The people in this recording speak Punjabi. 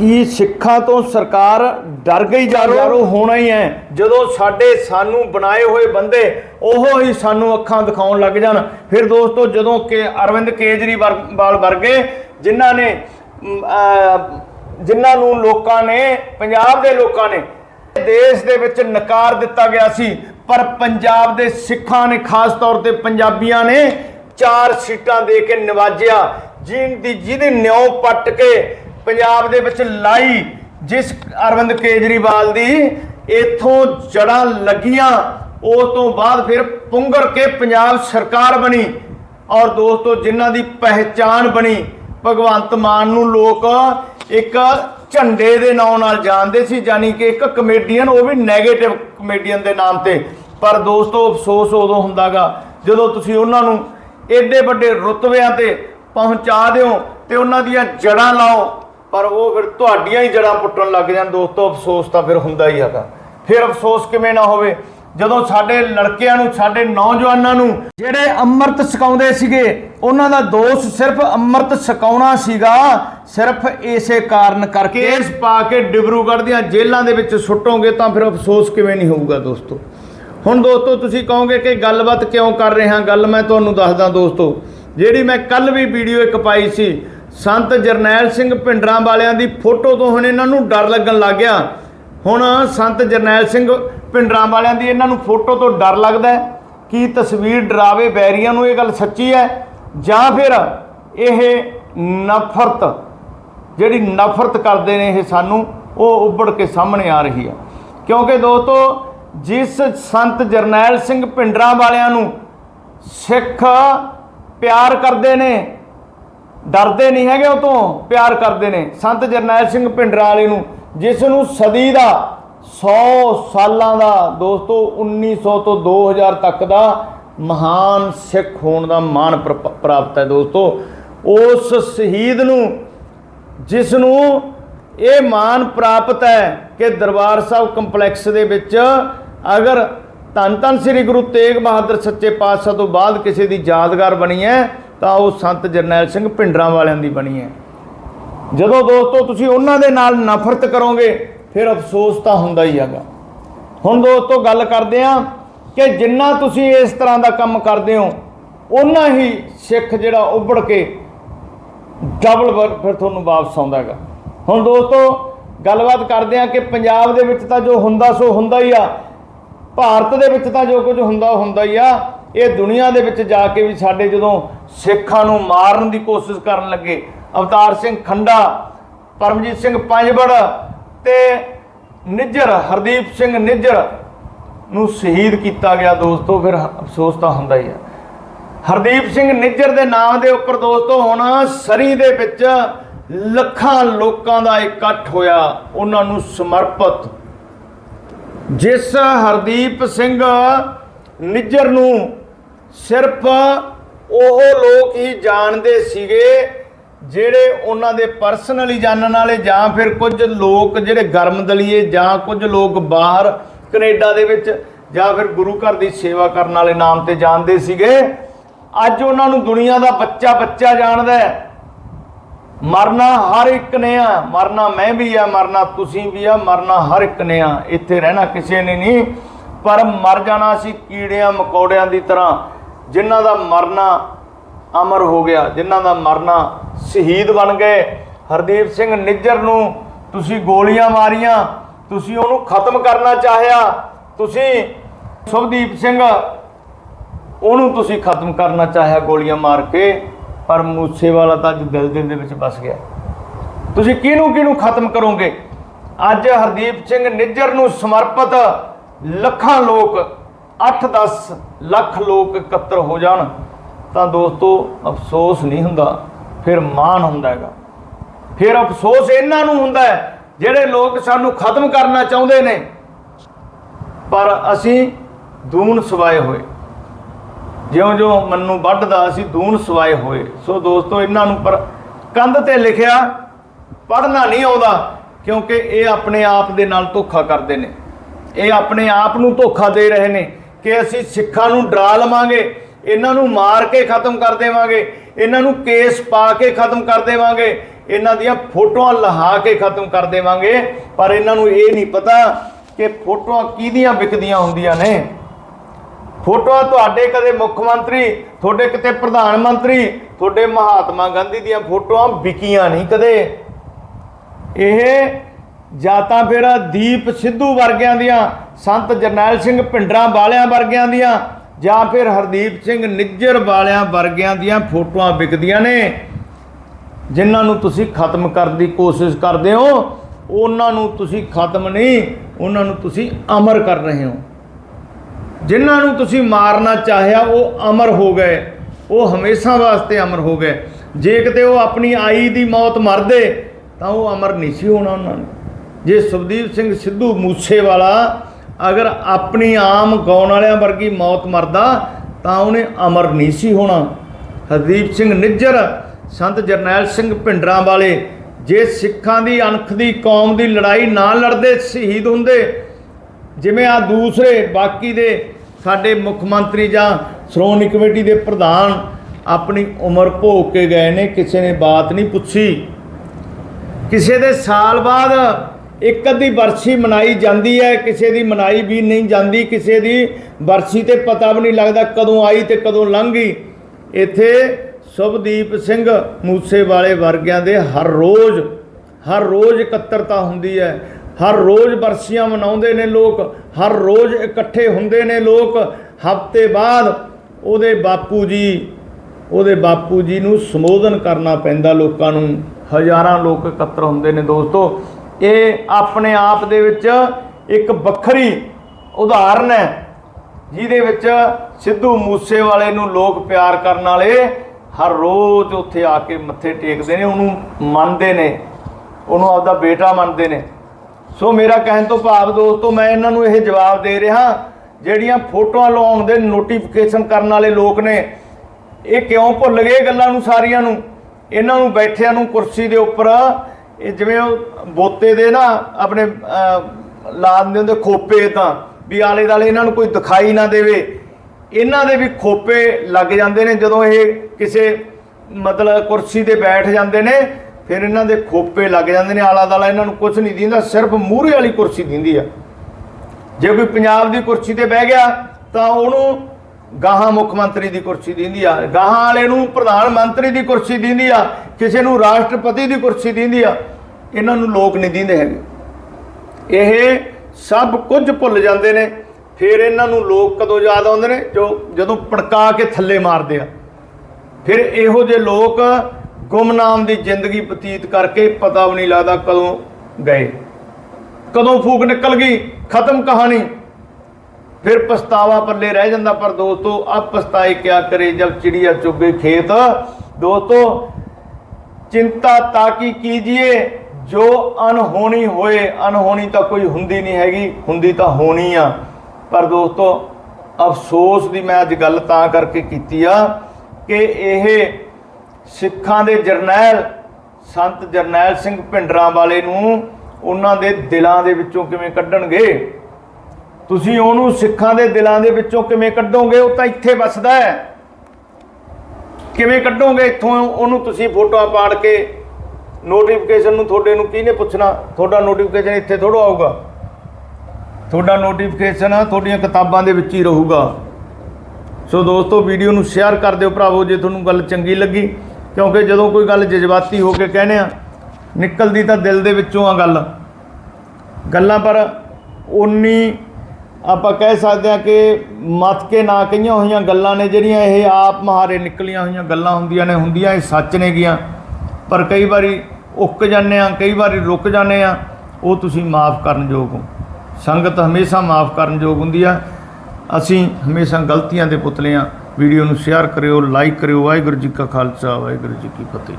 ਕੀ ਸਿੱਖਾਂ ਤੋਂ ਸਰਕਾਰ ਡਰ ਗਈ ਜਾਰੋ। ਹੋਣਾ ਹੀ ਹੈ। ਜਦੋਂ ਸਾਡੇ ਸਾਨੂੰ ਬਣਾਏ ਹੋਏ ਬੰਦੇ ਉਹ ਹੀ ਸਾਨੂੰ ਅੱਖਾਂ ਦਿਖਾਉਣ ਲੱਗ ਜਾਣ। ਫਿਰ ਦੋਸਤੋ ਜਦੋਂ ਕਿ ਅਰਵਿੰਦ ਕੇਜਰੀਵਾਲ ਵਰਗੇ ਜਿਨ੍ਹਾਂ ਨੇ ਜਿਨ੍ਹਾਂ ਨੂੰ ਲੋਕਾਂ ਨੇ ਪੰਜਾਬ ਦੇ ਲੋਕਾਂ ਨੇ ਦੇਸ਼ ਦੇ ਵਿੱਚ ਨਕਾਰ ਦਿੱਤਾ ਗਿਆ ਸੀ ਪਰ ਪੰਜਾਬ ਦੇ ਸਿੱਖਾਂ ਨੇ ਖਾਸ ਤੌਰ ਤੇ ਪੰਜਾਬੀਆਂ ਨੇ ਚਾਰ ਸੀਟਾਂ ਦੇ ਕੇ ਨਿਵਾਜਿਆ। ਜਿਹਦੀ ਜਿਹਦੀ ਨਿਉ ਪੱਟ ਕੇ ਪੰਜਾਬ ਦੇ ਵਿੱਚ ਲਾਈ ਜਿਸ ਅਰਵਿੰਦ ਕੇਜਰੀਵਾਲ ਦੀ ਇਥੋਂ ਜੜਾਂ ਲੱਗੀਆਂ ਉਸ ਤੋਂ ਬਾਅਦ ਫਿਰ ਪੁੰਗਰ ਕੇ ਪੰਜਾਬ ਸਰਕਾਰ ਬਣੀ ਔਰ ਦੋਸਤੋ ਜਿਨ੍ਹਾਂ ਦੀ ਪਹਿਚਾਨ ਬਣੀ, ਭਗਵੰਤ ਮਾਨ ਨੂੰ ਲੋਕ ਇੱਕ ਝੰਡੇ ਦੇ ਨਾਂ ਨਾਲ ਜਾਣਦੇ ਸੀ ਯਾਨੀ ਕਿ ਇੱਕ ਕਮੇਡੀਅਨ ਉਹ ਵੀ 네ਗੇਟਿਵ ਕਮੇਡੀਅਨ ਦੇ ਨਾਮ ਤੇ। ਪਰ ਦੋਸਤੋ ਅਫਸੋਸ ਉਦੋਂ ਹੁੰਦਾਗਾ ਜਦੋਂ ਤੁਸੀਂ ਉਹਨਾਂ ਨੂੰ ਏਡੇ ਵੱਡੇ ਰੁਤਬਿਆਂ ਤੇ ਪਹੁੰਚਾ ਦਿਓ ਤੇ ਉਹਨਾਂ ਦੀਆਂ ਜੜਾਂ ਲਾਓ। ਪਰ ਉਹ ਫਿਰ ਤੁਹਾਡੀਆਂ ਹੀ ਜੜਾਂ ਪੁੱਟਣ ਲੱਗ ਜਾਣ ਦੋਸਤੋ, ਅਫਸੋਸ ਤਾਂ ਫਿਰ ਹੁੰਦਾ ਹੀ ਹੈਗਾ ਫਿਰ ਅਫਸੋਸ ਕਿਵੇਂ ਨਾ ਹੋਵੇ, ਜਦੋਂ ਸਾਡੇ ਲੜਕਿਆਂ ਨੂੰ, ਸਾਡੇ ਨੌਜਵਾਨਾਂ ਨੂੰ ਜਿਹੜੇ ਅੰਮ੍ਰਿਤ ਛਕਾਉਂਦੇ ਸੀਗੇ, ਉਹਨਾਂ ਦਾ ਦੋਸ਼ ਸਿਰਫ ਅੰਮ੍ਰਿਤ ਛਕਾਉਣਾ ਸੀਗਾ, ਸਿਰਫ ਇਸੇ ਕਾਰਨ ਕਰਕੇ ਕੇਸ ਪਾ ਕੇ ਡਿਬਰੂਗੜ੍ਹ ਦੀਆਂ ਜੇਲ੍ਹਾਂ ਦੇ ਵਿੱਚ ਸੁੱਟੋਗੇ ਤਾਂ ਫਿਰ ਅਫਸੋਸ ਕਿਵੇਂ ਨਹੀਂ ਹੋਊਗਾ ਦੋਸਤੋ? ਹੁਣ ਦੋਸਤੋ, ਤੁਸੀਂ ਕਹੋਗੇ ਕਿ ਗੱਲਬਾਤ ਕਿਉਂ ਕਰ ਰਹੇ ਹਾਂ? ਗੱਲ ਮੈਂ ਤੁਹਾਨੂੰ ਦੱਸਦਾ ਦੋਸਤੋ। ਜਿਹੜੀ ਮੈਂ ਕੱਲ ਵੀ ਵੀਡੀਓ ਇੱਕ ਪਾਈ ਸੀ ਸੰਤ ਜਰਨੈਲ ਸਿੰਘ ਭਿੰਡਰਾਂ ਵਾਲਿਆਂ ਦੀ ਫੋਟੋ ਤੋਂ ਹੁਣ ਇਹਨਾਂ ਨੂੰ ਡਰ ਲੱਗਣ ਲੱਗ ਗਿਆ। ਹੁਣ ਸੰਤ ਜਰਨੈਲ ਸਿੰਘ ਭਿੰਡਰਾਂ ਵਾਲਿਆਂ ਦੀ ਇਹਨਾਂ ਨੂੰ ਫੋਟੋ ਤੋਂ ਡਰ ਲੱਗਦਾ ਹੈ ਕੀ ਤਸਵੀਰ ਡਰਾਵੇ ਬੈਰੀਆਂ ਨੂੰ ਇਹ ਗੱਲ ਸੱਚੀ ਹੈ ਜਾਂ ਫਿਰ ਇਹ ਨਫ਼ਰਤ, ਜਿਹੜੀ ਨਫ਼ਰਤ ਕਰਦੇ ਨੇ ਇਹ ਸਾਨੂੰ, ਉਹ ਉੱਭੜ ਕੇ ਸਾਹਮਣੇ ਆ ਰਹੀ ਹੈ। ਕਿਉਂਕਿ ਦੋਸਤੋ, ਜਿਸ ਸੰਤ ਜਰਨੈਲ ਸਿੰਘ ਭਿੰਡਰਾਂ ਵਾਲਿਆਂ ਨੂੰ ਸਿੱਖ ਪਿਆਰ ਕਰਦੇ ਨੇ ਡਰਦੇ ਨਹੀਂ ਹੈਗੇ ਉਹ ਤੋਂ, ਪਿਆਰ ਕਰਦੇ ਨੇ। ਸੰਤ ਜਰਨੈਲ ਸਿੰਘ ਭਿੰਡਰਾਂ ਵਾਲੇ ਨੂੰ, ਜਿਸ ਨੂੰ ਸਦੀ ਦਾ 100 ਸਾਲਾਂ ਦਾ, ਦੋਸਤੋ 1900 ਤੋਂ 2000 ਤੱਕ ਦਾ ਮਹਾਨ ਸਿੱਖ ਹੋਣ ਦਾ ਮਾਣ ਪ੍ਰ- ਪ੍ਰਾਪਤ ਹੈ ਦੋਸਤੋ। ਉਸ ਸ਼ਹੀਦ ਨੂੰ, ਜਿਸ ਨੂੰ ਇਹ ਮਾਣ ਪ੍ਰਾਪਤ ਹੈ ਕਿ ਦਰਬਾਰ ਸਾਹਿਬ ਕੰਪਲੈਕਸ ਦੇ ਵਿੱਚ ਅਗਰ ਧੰਨ ਧੰਨ ਸ੍ਰੀ ਗੁਰੂ ਤੇਗ ਬਹਾਦਰ ਸੱਚੇ ਪਾਤਸ਼ਾਹ ਤੋਂ ਬਾਅਦ ਕਿਸੇ ਦੀ ਯਾਦਗਾਰ ਬਣੀ ਹੈ ਤਾਂ ਉਹ ਸੰਤ ਜਰਨੈਲ ਸਿੰਘ ਭਿੰਡਰਾਂ ਵਾਲਿਆਂ ਦੀ ਬਣੀ ਹੈ। ਜਦੋਂ ਦੋਸਤੋ ਤੁਸੀਂ ਉਹਨਾਂ ਦੇ ਨਾਲ ਨਫ਼ਰਤ ਕਰੋਗੇ, ਫਿਰ ਅਫਸੋਸ ਤਾਂ ਹੁੰਦਾ ਹੀ ਹੈਗਾ। ਹੁਣ ਦੋਸਤੋ ਗੱਲ ਕਰਦੇ ਆ ਕਿ ਜਿੰਨਾ ਤੁਸੀਂ ਇਸ ਤਰ੍ਹਾਂ ਦਾ ਕੰਮ ਕਰਦੇ ਹੋ ਉਹਨਾਂ ਹੀ ਸਿੱਖ ਜਿਹੜਾ ਉੱਭੜ ਕੇ ਡਬਲ ਵਰ- ਫਿਰ ਤੁਹਾਨੂੰ ਵਾਪਸ ਆਉਂਦਾ ਹੈਗਾ। ਹੁਣ ਦੋਸਤੋ ਗੱਲਬਾਤ ਕਰਦੇ ਆ ਕਿ ਪੰਜਾਬ ਦੇ ਵਿੱਚ ਤਾਂ ਜੋ ਹੁੰਦਾ ਸੋ ਹੁੰਦਾ ਹੀ ਆ, ਭਾਰਤ ਦੇ ਵਿੱਚ ਤਾਂ ਜੋ ਕੁਝ ਹੁੰਦਾ ਹੁੰਦਾ ਹੀ ਆ। ਇਹ ਦੁਨੀਆ ਦੇ ਵਿੱਚ ਜਾ ਕੇ ਵੀ ਸਾਡੇ ਜਦੋਂ ਸਿੱਖਾਂ ਨੂੰ ਮਾਰਨ ਦੀ ਕੋਸ਼ਿਸ਼ ਕਰਨ ਲੱਗੇ, ਅਵਤਾਰ ਸਿੰਘ ਖੰਡਾ, ਪਰਮਜੀਤ ਸਿੰਘ ਪੰਜਵੜ ਤੇ ਨਿੱਜਰ, ਹਰਦੀਪ ਸਿੰਘ ਨਿੱਜਰ ਨੂੰ ਸ਼ਹੀਦ ਕੀਤਾ ਗਿਆ ਦੋਸਤੋ, ਫਿਰ ਅਫਸੋਸ ਤਾਂ ਹੁੰਦਾ ਹੀ ਹੈ ਹਰਦੀਪ ਸਿੰਘ ਨਿੱਜਰ ਦੇ ਨਾਮ ਦੇ ਉੱਪਰ ਦੋਸਤੋ, ਹੁਣ ਸਰੀ ਦੇ ਵਿੱਚ ਲੱਖਾਂ ਲੋਕਾਂ ਦਾ ਇਕੱਠ ਹੋਇਆ, ਉਹਨਾਂ ਨੂੰ ਸਮਰਪਿਤ। ਜਿਸ ਹਰਦੀਪ ਸਿੰਘ ਨਿੱਜਰ ਨੂੰ ਸਿਰਫ ਉਹ ਲੋਕ ਹੀ ਜਾਣਦੇ ਸੀਗੇ ਜਿਹੜੇ ਉਹਨਾਂ ਦੇ ਪਰਸਨਲੀ ਜਾਣਨ ਵਾਲੇ ਜਾਂ ਫਿਰ ਕੁਝ ਲੋਕ ਜਿਹੜੇ ਗਰਮ ਦਲੀਏ ਜਾਂ ਕੁਝ ਲੋਕ ਬਾਹਰ ਕੈਨੇਡਾ ਦੇ ਵਿੱਚ ਜਾਂ ਫਿਰ ਗੁਰੂ ਘਰ ਦੀ ਸੇਵਾ ਕਰਨ ਵਾਲੇ ਨਾਮ ਤੇ ਜਾਣਦੇ ਸੀਗੇ। ਅੱਜ ਉਹਨਾਂ ਨੂੰ ਦੁਨੀਆ ਦਾ ਬੱਚਾ ਬੱਚਾ ਜਾਣਦਾ ਹੈ। ਮਰਨਾ ਹਰ ਇੱਕ ਨੇ ਆ, ਮਰਨਾ ਮੈਂ ਵੀ ਆ, ਮਰਨਾ ਤੁਸੀਂ ਵੀ ਆ, ਮਰਨਾ ਹਰ ਇੱਕ ਨੇ ਆ। ਇੱਥੇ ਰਹਿਣਾ ਕਿਸੇ ਨੇ ਨਹੀਂ। ਪਰ ਮਰ ਜਾਣਾ ਸੀ ਕੀੜਿਆਂ ਮਕੌੜਿਆਂ ਦੀ ਤਰ੍ਹਾਂ। ਜਿਨ੍ਹਾਂ ਦਾ ਮਰਨਾ ਅਮਰ ਹੋ ਗਿਆ, ਜਿਨ੍ਹਾਂ ਦਾ ਮਰਨਾ ਸ਼ਹੀਦ ਬਣ ਗਏ। ਹਰਦੀਪ ਸਿੰਘ ਨਿੱਜਰ ਨੂੰ ਤੁਸੀਂ ਗੋਲੀਆਂ ਮਾਰੀਆਂ, ਤੁਸੀਂ ਉਹਨੂੰ ਖਤਮ ਕਰਨਾ ਚਾਹਿਆ, ਤੁਸੀਂ ਸੁਭਦੀਪ ਸਿੰਘ ਉਹਨੂੰ ਤੁਸੀਂ ਖਤਮ ਕਰਨਾ ਚਾਹਿਆ ਗੋਲੀਆਂ ਮਾਰ ਕੇ, ਪਰ ਮੂਸੇ ਵਾਲਾ ਤਾਂ ਅੱਜ ਦਿਲ ਦਿਲ ਦੇ ਵਿੱਚ ਵਸ ਗਿਆ। ਤੁਸੀਂ ਕਿਹਨੂੰ ਕਿਹਨੂੰ ਖਤਮ ਕਰੋਗੇ? ਅੱਜ ਹਰਦੀਪ ਸਿੰਘ ਨਿੱਜਰ ਨੂੰ ਸਮਰਪਿਤ ਲੱਖਾਂ ਲੋਕ 8-10 ਲੱਖ ਲੋਕ ਇਕੱਤਰ ਹੋ ਜਾਣ, ਤਾਂ ਦੋਸਤੋ ਅਫਸੋਸ ਨਹੀਂ ਹੁੰਦਾ, ਫਿਰ ਮਾਣ ਹੁੰਦਾ ਹੈਗਾ। ਫਿਰ ਅਫਸੋਸ ਇਹਨਾਂ ਨੂੰ ਹੁੰਦਾ ਹੈ ਜਿਹੜੇ ਲੋਕ ਸਾਨੂੰ ਖਤਮ ਕਰਨਾ ਚਾਹੁੰਦੇ ਨੇ। ਪਰ ਅਸੀਂ ਦੂਣ ਸਵਾਏ ਹੋਏ। ਜਿਉਂ-ਜਿਉਂ ਮੈਨੂੰ ਵੱਢਦਾ, ਅਸੀਂ ਦੂਣ ਸਵਾਏ ਹੋਏ। ਸੋ ਦੋਸਤੋ ਇਹਨਾਂ ਨੂੰ ਪਰ ਕੰਧ ਤੇ ਲਿਖਿਆ, ਪੜ੍ਹਨਾ ਨਹੀਂ ਆਉਂਦਾ, ਕਿਉਂਕਿ ਇਹ ਆਪਣੇ ਆਪ ਦੇ ਨਾਲ ਧੋਖਾ ਕਰਦੇ ਨੇ। ਇਹ ਆਪਣੇ ਆਪ ਨੂੰ ਧੋਖਾ ਦੇ ਰਹੇ ਨੇ। ਕਿ ਅਸੀਂ ਸਿੱਖਾਂ ਨੂੰ ਡਰਾ ਲਵਾਂਗੇ, ਇਹਨਾਂ ਨੂੰ ਮਾਰ ਕੇ ਖਤਮ ਕਰ ਦੇਵਾਂਗੇ, ਇਹਨਾਂ ਨੂੰ ਕੇਸ ਪਾ ਕੇ ਖਤਮ ਕਰ ਦੇਵਾਂਗੇ, ਇਹਨਾਂ ਦੀਆਂ ਫੋਟੋਆਂ ਲਹਾ ਕੇ ਖਤਮ ਕਰ ਦੇਵਾਂਗੇ। ਪਰ ਇਹਨਾਂ ਨੂੰ ਇਹ ਨਹੀਂ ਪਤਾ ਕਿ ਫੋਟੋਆਂ ਕਿਹਦੀਆਂ ਵਿਕਦੀਆਂ ਹੁੰਦੀਆਂ ਨੇ। ਫੋਟੋਆਂ ਤੁਹਾਡੇ ਕਦੇ ਮੁੱਖ ਮੰਤਰੀ, ਤੁਹਾਡੇ ਕਿਤੇ ਪ੍ਰਧਾਨ ਮੰਤਰੀ, ਤੁਹਾਡੇ ਮਹਾਤਮਾ ਗਾਂਧੀ ਦੀਆਂ ਫੋਟੋਆਂ ਵਿਕੀਆਂ ਨਹੀਂ ਕਦੇ। ਇਹ ਜਾਂ ਤਾਂ ਫਿਰ ਦੀਪ ਸਿੱਧੂ ਵਰਗਿਆਂ ਦੀਆਂ, ਸੰਤ ਜਰਨੈਲ ਸਿੰਘ ਭਿੰਡਰਾਂ ਵਾਲਿਆਂ ਵਰਗਿਆਂ ਦੀਆਂ, ਜਾਂ ਫਿਰ ਹਰਦੀਪ ਸਿੰਘ ਨਿੱਜਰ ਵਾਲਿਆਂ ਵਰਗਿਆਂ ਦੀਆਂ ਫੋਟੋਆਂ ਵਿਕਦੀਆਂ ਨੇ, ਜਿਨ੍ਹਾਂ ਨੂੰ ਤੁਸੀਂ ਖਤਮ ਕਰਨ ਦੀ ਕੋਸ਼ਿਸ਼ ਕਰਦੇ ਹੋ। ਉਹਨਾਂ ਨੂੰ ਤੁਸੀਂ ਖਤਮ ਨਹੀਂ, ਉਹਨਾਂ ਨੂੰ ਤੁਸੀਂ ਅਮਰ ਕਰ ਰਹੇ ਹੋ। ਜਿਨ੍ਹਾਂ ਨੂੰ ਤੁਸੀਂ ਮਾਰਨਾ ਚਾਹਿਆ, ਉਹ ਅਮਰ ਹੋ ਗਏ। ਉਹ ਹਮੇਸ਼ਾ ਵਾਸਤੇ ਅਮਰ ਹੋ ਗਏ। ਜੇ ਕਿਤੇ ਉਹ ਆਪਣੀ ਆਈ ਦੀ ਮੌਤ ਮਰਦੇ ਤਾਂ ਉਹ ਅਮਰ ਨਹੀਂ ਸੀ ਹੋਣਾ ਉਹਨਾਂ ਨੂੰ। ਜੇ ਸੁਖਦੀਪ ਸਿੰਘ ਸਿੱਧੂ ਮੂਸੇਵਾਲਾ ਅਗਰ ਆਪਣੀ ਆਮ ਗਾਉਣ ਵਾਲਿਆਂ ਵਰਗੀ ਮੌਤ ਮਰਦਾ, ਤਾਂ ਉਹਨੇ ਅਮਰ ਨਹੀਂ ਸੀ ਹੋਣਾ। ਹਰਦੀਪ ਸਿੰਘ ਨਿੱਜਰ, ਸੰਤ ਜਰਨੈਲ ਸਿੰਘ ਭਿੰਡਰਾਂ ਵਾਲੇ ਜੇ ਸਿੱਖਾਂ ਦੀ ਅਣਖ ਦੀ ਕੌਮ ਦੀ ਲੜਾਈ ਨਾ ਲੜਦੇ, ਸ਼ਹੀਦ ਹੁੰਦੇ, ਜਿਵੇਂ ਆ ਦੂਸਰੇ, ਬਾਕੀ ਦੇ ਸਾਡੇ ਮੁੱਖ ਮੰਤਰੀ ਜਾਂ ਸ਼੍ਰੋਮਣੀ ਕਮੇਟੀ ਦੇ ਪ੍ਰਧਾਨ ਆਪਣੀ ਉਮਰ ਭੋਗ ਕੇ ਗਏ ਨੇ, ਕਿਸੇ ਨੇ ਬਾਤ ਨਹੀਂ ਪੁੱਛੀ। ਕਿਸੇ ਦੇ ਸਾਲ ਬਾਅਦ ਇੱਕ ਅੱਧੀ ਵਰਸੀ ਮਨਾਈ ਜਾਂਦੀ ਹੈ, ਕਿਸੇ ਦੀ ਮਨਾਈ ਵੀ ਨਹੀਂ ਜਾਂਦੀ, ਕਿਸੇ ਦੀ ਵਰਸੀ ਤੇ ਪਤਾ ਵੀ ਨਹੀਂ ਲੱਗਦਾ ਕਦੋਂ ਆਈ ਤੇ ਕਦੋਂ ਲੰਘ ਗਈ। ਇੱਥੇ ਸੁਭਦੀਪ ਸਿੰਘ ਮੂਸੇਵਾਲੇ ਵਰਗਿਆਂ ਦੇ ਹਰ ਰੋਜ਼ ਹਰ ਰੋਜ਼ ਇਕੱਤਰਤਾ ਹੁੰਦੀ ਹੈ। ਹਰ ਰੋਜ਼ ਵਰਸੀਆਂ ਮਨਾਉਂਦੇ ਨੇ ਲੋਕ, ਹਰ ਰੋਜ਼ ਇਕੱਠੇ ਹੁੰਦੇ ਨੇ ਲੋਕ। ਹਫ਼ਤੇ ਬਾਅਦ ਉਹਦੇ ਬਾਪੂ ਜੀ, ਉਹਦੇ ਬਾਪੂ ਜੀ ਨੂੰ ਸੰਬੋਧਨ ਕਰਨਾ ਪੈਂਦਾ ਲੋਕਾਂ ਨੂੰ। ਹਜ਼ਾਰਾਂ ਲੋਕ ਇਕੱਤਰ ਹੁੰਦੇ ਨੇ ਦੋਸਤੋ। ਇਹ ਆਪਣੇ ਆਪ ਦੇ ਵਿੱਚ ਇੱਕ ਵੱਖਰੀ ਉਦਾਹਰਨ ਹੈ, ਜਿਹਦੇ ਵਿੱਚ ਸਿੱਧੂ ਮੂਸੇਵਾਲੇ ਨੂੰ ਲੋਕ ਪਿਆਰ ਕਰਨ ਵਾਲੇ ਹਰ ਰੋਜ਼ ਉੱਥੇ ਆ ਕੇ ਮੱਥੇ ਟੇਕਦੇ ਨੇ, ਉਹਨੂੰ ਮੰਨਦੇ ਨੇ, ਉਹਨੂੰ ਆਪਦਾ ਬੇਟਾ ਮੰਨਦੇ ਨੇ। ਸੋ ਮੇਰਾ ਕਹਿਣ ਤੋਂ ਭਾਵ ਦੋਸਤੋ, ਮੈਂ ਇਹਨਾਂ ਨੂੰ ਇਹ ਜਵਾਬ ਦੇ ਰਿਹਾ, ਜਿਹੜੀਆਂ ਫੋਟੋਆਂ ਲਵਾਉਣ ਦੇ ਨੋਟੀਫਿਕੇਸ਼ਨ ਕਰਨ ਵਾਲੇ ਲੋਕ ਨੇ, ਇਹ ਕਿਉਂ ਭੁੱਲ ਗਏ ਗੱਲਾਂ ਨੂੰ ਸਾਰੀਆਂ ਨੂੰ? ਇਹਨਾਂ ਨੂੰ ਬੈਠਿਆਂ ਨੂੰ ਕੁਰਸੀ ਦੇ ਉੱਪਰ ਇਹ ਜਿਵੇਂ ਉਹ ਬੋਤੇ ਦੇ ਨਾ ਆਪਣੇ ਲਾ ਦਿੰਦੇ ਹੁੰਦੇ ਖੋਪੇ ਤਾਂ, ਵੀ ਆਲੇ ਦਾਲੇ ਇਹਨਾਂ ਨੂੰ ਕੋਈ ਦਿਖਾਈ ਨਾ ਦੇਵੇ, ਇਹਨਾਂ ਦੇ ਵੀ ਖੋਪੇ ਲੱਗ ਜਾਂਦੇ ਨੇ ਜਦੋਂ ਇਹ ਕਿਸੇ ਮਤਲਬ ਕੁਰਸੀ ਤੇ ਬੈਠ ਜਾਂਦੇ ਨੇ, ਫਿਰ ਇਹਨਾਂ ਦੇ ਖੋਪੇ ਲੱਗ ਜਾਂਦੇ ਨੇ, ਆਲਾ ਦਾਲਾ ਇਹਨਾਂ ਨੂੰ ਕੁਝ ਨਹੀਂ ਦਿੰਦਾ, ਸਿਰਫ ਮੂਹਰੇ ਵਾਲੀ ਕੁਰਸੀ ਦਿੰਦੀ ਆ। ਜੇ ਕੋਈ ਪੰਜਾਬ ਦੀ ਕੁਰਸੀ ਤੇ ਬਹਿ ਗਿਆ, ਤਾਂ ਉਹਨੂੰ ਗਾਹਾਂ ਮੁੱਖ ਮੰਤਰੀ ਦੀ ਕੁਰਸੀ ਦਿੰਦੀ ਆ, ਗਾਹਾਂ ਵਾਲੇ ਨੂੰ ਪ੍ਰਧਾਨ ਮੰਤਰੀ ਦੀ ਕੁਰਸੀ ਦਿੰਦੀ ਆ ਕਿਸੇ ਨੂੰ ਰਾਸ਼ਟਰਪਤੀ ਦੀ ਕੁਰਸੀ ਦਿੰਦੀ ਆ, ਇਹਨਾਂ ਨੂੰ ਲੋਕ ਨਹੀਂ ਦਿੰਦੇ ਹੈਗੇ। ਇਹ ਸਭ ਕੁਝ ਭੁੱਲ ਜਾਂਦੇ ਨੇ, ਫਿਰ ਇਹਨਾਂ ਨੂੰ ਲੋਕ ਕਦੋਂ ਯਾਦ ਆਉਂਦੇ ਨੇ? ਜੋ ਜਦੋਂ ਪੜਕਾ ਕੇ ਥੱਲੇ ਮਾਰਦੇ ਆ। ਫਿਰ ਇਹੋ ਜਿਹੇ ਲੋਕ ਗੁੰਮਨਾਮ ਦੀ ਜ਼ਿੰਦਗੀ ਬਤੀਤ ਕਰਕੇ ਪਤਾ ਵੀ ਨਹੀਂ ਲੱਗਦਾ ਕਦੋਂ ਗਏ। ਕਦੋਂ ਫੂਕ ਨਿਕਲ ਗਈ, ਖਤਮ ਕਹਾਣੀ। ਫਿਰ ਪਛਤਾਵਾ ਪੱਲੇ ਰਹਿ ਜਾਂਦਾ, ਪਰ ਦੋਸਤੋ ਅਬ ਪਛਤਾਏ ਕਿਆ ਕਰੇ ਜਬ ਚਿੜੀਆ ਚੁਗੇ ਖੇਤ। ਦੋਸਤੋ ਚਿੰਤਾ ਤਾਕੀ ਕੀਜੀਏ? ਜੋ ਅਨਹੋਣੀ ਹੋਏ ਅਨਹੋਣੀ ਤਾਂ ਕੋਈ ਹੁੰਦੀ ਨਹੀਂ ਹੈਗੀ, ਹੁੰਦੀ ਤਾਂ ਹੋਣੀ ਆ। ਪਰ ਦੋਸਤੋ, ਅਫਸੋਸ ਦੀ ਮੈਂ ਅੱਜ ਗੱਲ ਤਾਂ ਕਰਕੇ ਕੀਤੀ ਆ ਕਿ ਇਹ ਸਿੱਖਾਂ ਦੇ ਜਰਨੈਲ, ਸੰਤ ਜਰਨੈਲ ਸਿੰਘ ਭਿੰਡਰਾਂ ਵਾਲੇ ਨੂੰ ਉਹਨਾਂ ਦੇ ਦਿਲਾਂ ਦੇ ਵਿੱਚੋਂ ਕਿਵੇਂ ਕੱਢਣਗੇ? ਤੁਸੀਂ ਉਹਨੂੰ ਸਿੱਖਾਂ ਦੇ ਦਿਲਾਂ ਦੇ ਵਿੱਚੋਂ ਕਿਵੇਂ ਕੱਢੋਗੇ? ਉਹ ਤਾਂ ਇੱਥੇ ਵੱਸਦਾ ਹੈ। ਕਿਵੇਂ ਕੱਢੋਗੇ ਇੱਥੋਂ ਉਹਨੂੰ ਤੁਸੀਂ ਫੋਟੋਆਂ ਪਾੜ ਕੇ ਨੋਟੀਫਿਕੇਸ਼ਨ ਨੂੰ ਤੁਹਾਡੇ ਨੂੰ ਕਿਹਨੇ ਪੁੱਛਣਾ? ਤੁਹਾਡਾ ਨੋਟੀਫਿਕੇਸ਼ਨ ਇੱਥੇ ਥੋੜ੍ਹਾ ਆਊਗਾ। ਤੁਹਾਡਾ ਨੋਟੀਫਿਕੇਸ਼ਨ ਤੁਹਾਡੀਆਂ ਕਿਤਾਬਾਂ ਦੇ ਵਿੱਚ ਹੀ ਰਹੂਗਾ। ਸੋ ਦੋਸਤੋ ਵੀਡੀਓ ਨੂੰ ਸ਼ੇਅਰ ਕਰ ਦਿਓ ਭਰਾਵੋ, ਜੇ ਤੁਹਾਨੂੰ ਗੱਲ ਚੰਗੀ ਲੱਗੀ। ਕਿਉਂਕਿ ਜਦੋਂ ਕੋਈ ਗੱਲ ਜਜ਼ਬਾਤੀ ਹੋ ਕੇ ਕਹਿੰਦੇ ਆ, ਨਿਕਲਦੀ ਤਾਂ ਦਿਲ ਦੇ ਵਿੱਚੋਂ ਆ ਗੱਲ। ਗੱਲਾਂ ਪਰ ਉਨੀ ਆਪਾਂ ਕਹਿ ਸਕਦੇ ਹਾਂ ਕਿ ਮਤ ਕੇ ਨਾ ਕਈਆਂ ਹੋਈਆਂ ਗੱਲਾਂ ਨੇ ਜਿਹੜੀਆਂ ਇਹ ਆਪ ਮਹਾਰੇ ਨਿਕਲੀਆਂ ਹੋਈਆਂ ਗੱਲਾਂ ਹੁੰਦੀਆਂ ਨੇ, ਹੁੰਦੀਆਂ ਇਹ ਸੱਚ ਨੇ ਗੀਆਂ। ਪਰ ਕਈ ਵਾਰੀ ਉੱਕ ਜਾਂਦੇ ਆ ਕਈ ਵਾਰੀ ਰੁਕ ਜਾਂਦੇ ਆ ਉਹ ਤੁਸੀਂ ਮਾਫ ਕਰਨ ਯੋਗ ਹੋ। ਸੰਗਤ ਹਮੇਸ਼ਾ ਮਾਫ ਕਰਨ ਯੋਗ ਹੁੰਦੀ ਆ। ਅਸੀਂ ਹਮੇਸ਼ਾ ਗਲਤੀਆਂ ਦੇ ਪੁਤਲੇ ਆ ਵੀਡੀਓ ਨੂੰ ਸ਼ੇਅਰ ਕਰਿਓ, ਲਾਈਕ ਕਰਿਓ। ਵਾਹਿਗੁਰੂ ਜੀ ਕਾ ਖਾਲਸਾ, ਵਾਹਿਗੁਰੂ ਜੀ ਕੀ ਫਤਿਹ।